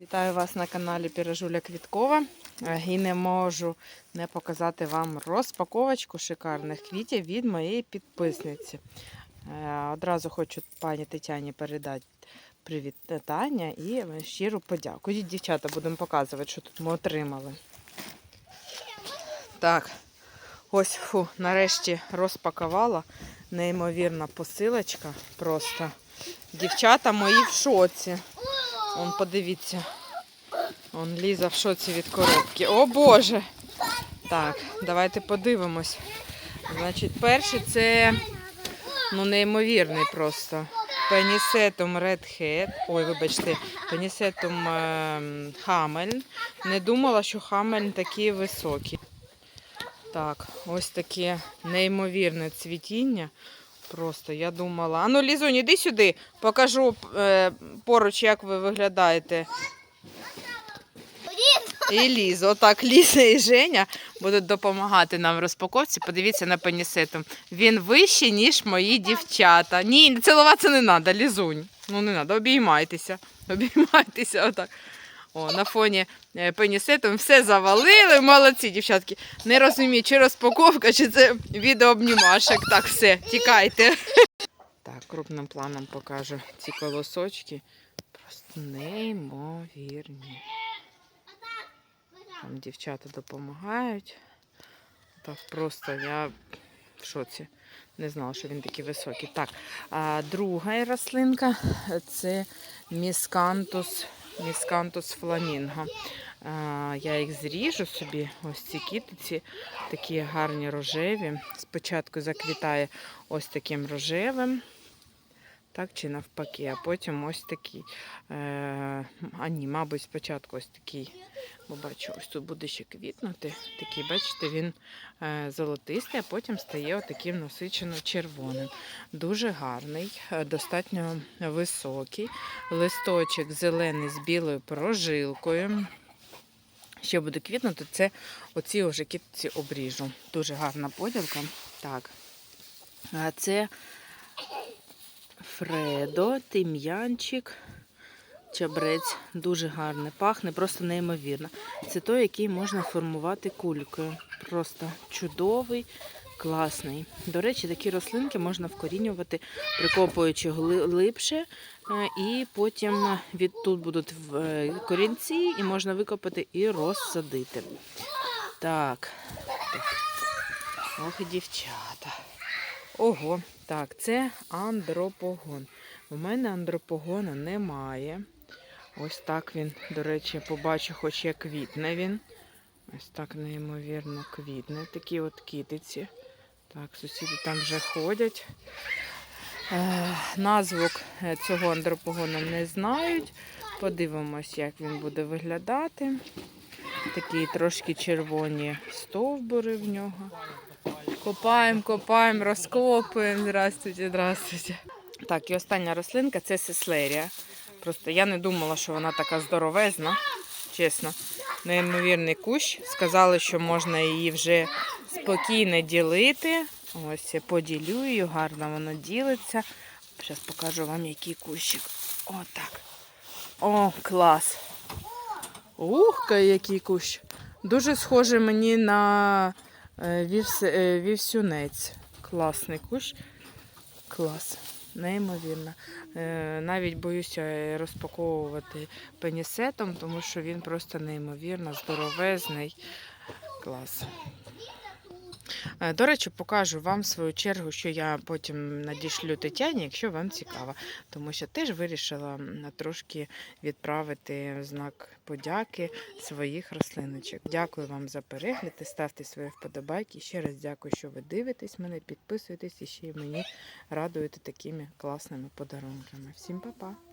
Вітаю вас на каналі Піражуля Квіткова. Е, І не можу не показати вам розпаковочку шикарних квітів від моєї підписниці. Е, Одразу хочу пані Тетяні передати привітання і щиру подяку. Дівчата, будемо показувати, що тут ми отримали. Так, ось фу, нарешті розпакувала. Неймовірна посилочка. Просто дівчата мої в шоці. Он подивіться. Он Ліза в шоці від коробки. О Боже! Так, давайте подивимось. Значить, перший це ну, неймовірний просто. Пенісетум Red Hat. Ой, вибачте, пенісетум ем, Хамель. Не думала, що Хамель такі високі. Так, ось таке неймовірне цвітіння. Просто я думала. Ану, Лізунь, іди сюди, покажу е, поруч, як ви виглядаєте. І Ліза. Отак Ліза і Женя будуть допомагати нам в розпаковці. Подивіться на пенісетом. Він вищий, ніж мої дівчата. Ні, цілуватися не треба, Лізунь. Ну не треба, обіймайтеся. Обіймайтеся отак. О, на фоні е, пенісетом все завалили. Молодці, дівчатки. Не розумію, чи розпаковка, чи це відеообнімашек. Так, все, тікайте. Так, крупним планом покажу ці колосочки. Просто неймовірні. Там дівчата допомагають. Так просто я в шоці. Не знала, що він такий високий. Так, а друга рослинка це міскантус, міскантус фламінго. Я їх зріжу собі, ось ці кітиці, такі гарні рожеві. Спочатку заквітає ось таким рожевим. Так, чи навпаки, а потім ось такий. Е, а ні, мабуть, спочатку ось такий. Бо бачу, ось тут буде ще квітнути. Такий, бачите, він е, золотистий, а потім стає отаким насичено-червоним. Дуже гарний, е, достатньо високий. Листочок зелений з білою прожилкою. Що буде квітнути, це оці вже кітці обріжу. Дуже гарна поділка. Так. Це Фредо, тим'янчик, чабрець. Дуже гарний. Пахне просто неймовірно. Це той, який можна формувати кулькою. Просто чудовий, класний. До речі, такі рослинки можна вкорінювати, прикопуючи глибше, е, і потім від тут будуть е, корінці, і можна викопати і розсадити. Так. Ох, дівчата. Ого, так, це андропогон. У мене андропогона немає. Ось так він, до речі, побачу, хоч як квітне він. Ось так неймовірно квітне. Такі от китиці. Так, сусіди там вже ходять. Е, назву е, цього андропогона не знають. Подивимось, як він буде виглядати. Такі трошки червоні стовбури в нього. Копаємо, копаємо, розкопуємо. Здравствуйте, здравствуйте. Так, і остання рослинка це сеслерія. Просто я не думала, що вона така здоровезна, чесно. Неймовірний кущ. Сказали, що можна її вже спокійно ділити. Ось я поділю її, гарно воно ділиться. Зараз покажу вам, який кущик. Отак. О, клас. Ух, який кущ. Дуже схожий мені на вівс, е, вівсюнець. Класний кущ. Клас. Неймовірно. Е, Навіть боюся розпаковувати пенісетом, тому що він просто неймовірно здоровезний. Клас. Е, До речі, покажу вам свою чергу, що я потім надішлю Тетяні, якщо вам цікаво. Тому що теж вирішила трошки відправити знак подяки своїх рослиночок. Дякую вам за перегляд, ставте свої вподобайки. Ще раз дякую, що ви дивитесь мене, підписуєтесь і ще й мені радуєте такими класними подарунками. Всім па-па!